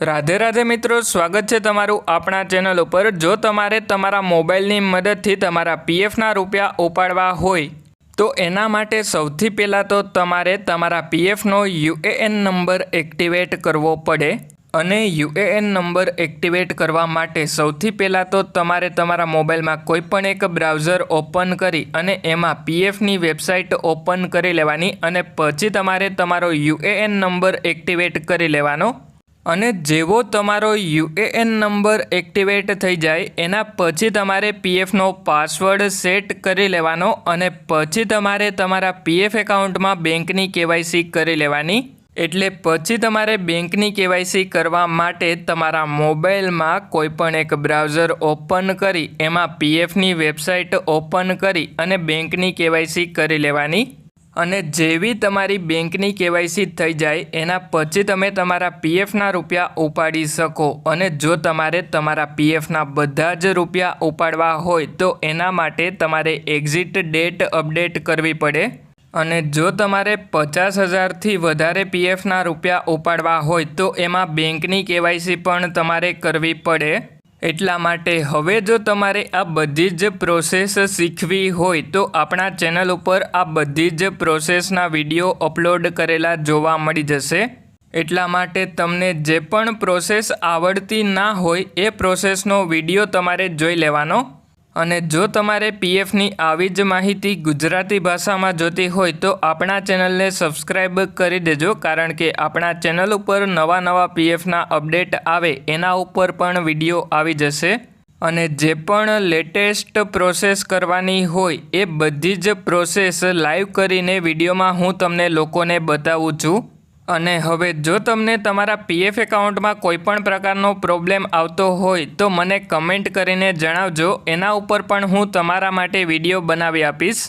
રાધે રાધે મિત્રો, સ્વાગત છે તમારું આપણા ચેનલ ઉપર. જો તમારે તમારા મોબાઈલની મદદથી તમારા પીએફના રૂપિયા ઉપાડવા હોય, તો એના માટે સૌથી પહેલાં તો તમારે તમારા પીએફનો યુએએન નંબર એક્ટિવેટ કરવો પડે અને યુએએન નંબર એક્ટિવેટ કરવા માટે સૌથી પહેલાં તો તમારે તમારા મોબાઈલમાં કોઈપણ એક બ્રાઉઝર ઓપન કરી અને એમાં પીએફની વેબસાઇટ ઓપન કરી લેવાની અને પછી તમારે તમારો યુએએન નંબર એક્ટિવેટ કરી લેવાનો. અને જેવો તમારો યુએએન નંબર એક્ટિવેટ થઈ જાય, એના પછી તમારે પીએફનો પાસવર્ડ સેટ કરી લેવાનો અને પછી તમારે તમારા પીએફ એકાઉન્ટમાં બેંકની કેવાયસી કરી લેવાની. એટલે પછી તમારે બેંકની કેવાયસી કરવા માટે તમારા મોબાઈલમાં કોઈપણ એક બ્રાઉઝર ઓપન કરી, એમાં પીએફની વેબસાઇટ ઓપન કરી અને બેંકની કેવાયસી કરી લેવાની. અને જેવી તમારી બેંકની કેવાયસી થઈ જાય, એના પછી તમે તમારા પીએફના રૂપિયા ઉપાડી શકો. અને જો તમારે તમારા પીએફના બધા જ રૂપિયા ઉપાડવા હોય, તો એના માટે તમારે એક્ઝિટ ડેટ અપડેટ કરવી પડે. અને જો તમારે પચાસ હજારથી વધારે પીએફના રૂપિયા ઉપાડવા હોય, તો એમાં બેંકની કેવાયસી પણ તમારે કરવી પડે. એટલા માટે હવે જો તમારે આ બધી જ પ્રોસેસ શીખવી હોય તો આપણા ચેનલ ઉપર આ બધી જ પ્રોસેસના વીડિયો અપલોડ કરેલા જોવા મળી જશે. એટલા માટે તમને જે પણ પ્રોસેસ આવડતી ના હોય એ પ્રોસેસનો વીડિયો તમારે જોઈ લેવાનો. અને જો તમારે પીએફની આવી જ માહિતી ગુજરાતી ભાષામાં જોતી હોય તો આપણા ચેનલને સબસ્ક્રાઈબ કરી દેજો, કારણ કે આપણા ચેનલ ઉપર નવા નવા પીએફના અપડેટ આવે એના ઉપર પણ વીડિયો આવી જશે. અને જે પણ લેટેસ્ટ પ્રોસેસ કરવાની હોય એ બધી જ પ્રોસેસ લાઈવ કરીને વિડીયોમાં હું તમને લોકોને બતાવું છું. અને હવે જો તમને તમારા પીએફ એકાઉન્ટમાં કોઈપણ પ્રકારનો પ્રોબ્લેમ આવતો હોય, તો મને કમેન્ટ કરીને જણાવજો. એના ઉપર પણ હું તમારા માટે વીડિયો બનાવી આપીશ.